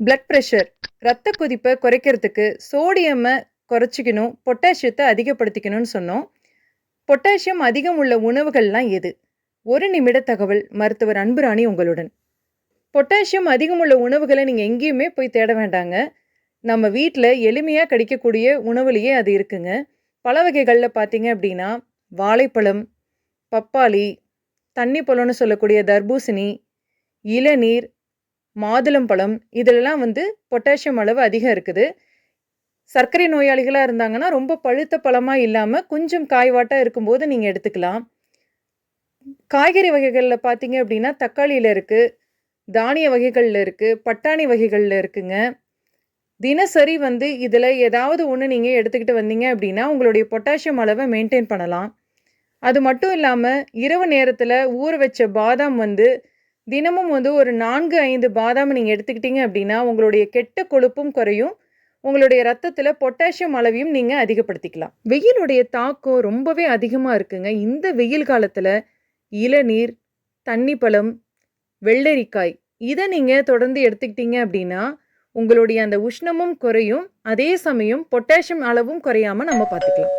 Blood pressure ரத்த கொதிப்பை குறைக்கிறதுக்கு சோடியமை குறைச்சிக்கணும் பொட்டாசியத்தை அதிகப்படுத்திக்கணும்னு சொன்னோம். பொட்டாசியம் அதிகம் உள்ள உணவுகள்லாம் எது? ஒரு நிமிட தகவல் மருத்துவர் அன்புராணி உங்களுடன். பொட்டாசியம் அதிகம் உள்ள உணவுகளை நீங்கள் எங்கேயுமே போய் தேட வேண்டாங்க. நம்ம வீட்டில் எளிமையாக கிடைக்கக்கூடிய உணவுலேயே அது இருக்குங்க. பல வகைகளில் பார்த்தீங்க அப்படின்னா வாழைப்பழம் பப்பாளி தண்ணி பழம்னு சொல்லக்கூடிய தர்பூசணி இளநீர் மாதுளம்பழம் இதிலெல்லாம் வந்து பொட்டாசியம் அளவு அதிகம் இருக்குது. சர்க்கரை நோயாளிகளாக இருந்தாங்கன்னா ரொம்ப பழுத்த பழமாக இல்லாமல் கொஞ்சம் காய்வாட்டாக இருக்கும்போது நீங்கள் எடுத்துக்கலாம். காய்கறி வகைகளில் பார்த்தீங்க அப்படின்னா தக்காளியில் இருக்குது தானிய வகைகளில் இருக்குது பட்டாணி வகைகளில் இருக்குங்க. தினசரி வந்து இதில் ஏதாவது ஒன்று நீங்கள் எடுத்துக்கிட்டு வந்தீங்க அப்படின்னா உங்களுடைய பொட்டாசியம் அளவை மெயின்டைன் பண்ணலாம். அது மட்டும் இல்லாமல் இரவு நேரத்தில் ஊற வச்ச பாதாம் வந்து தினமும் வந்து ஒரு நான்கு ஐந்து பாதாம் நீங்கள் எடுத்துக்கிட்டீங்க அப்படின்னா உங்களுடைய கெட்ட கொழுப்பும் குறையும். உங்களுடைய ரத்தத்தில் பொட்டாசியம் அளவையும் நீங்கள் அதிகப்படுத்திக்கலாம். வெயிலுடைய தாக்கம் ரொம்பவே அதிகமாக இருக்குங்க. இந்த வெயில் காலத்தில் இளநீர் தண்ணி பழம் வெள்ளரிக்காய் இதை நீங்கள் தொடர்ந்து எடுத்துக்கிட்டீங்க அப்படின்னா உங்களுடைய அந்த உஷ்ணமும் குறையும். அதே சமயம் பொட்டாசியம் அளவும் குறையாமல் நம்ம பார்த்துக்கலாம்.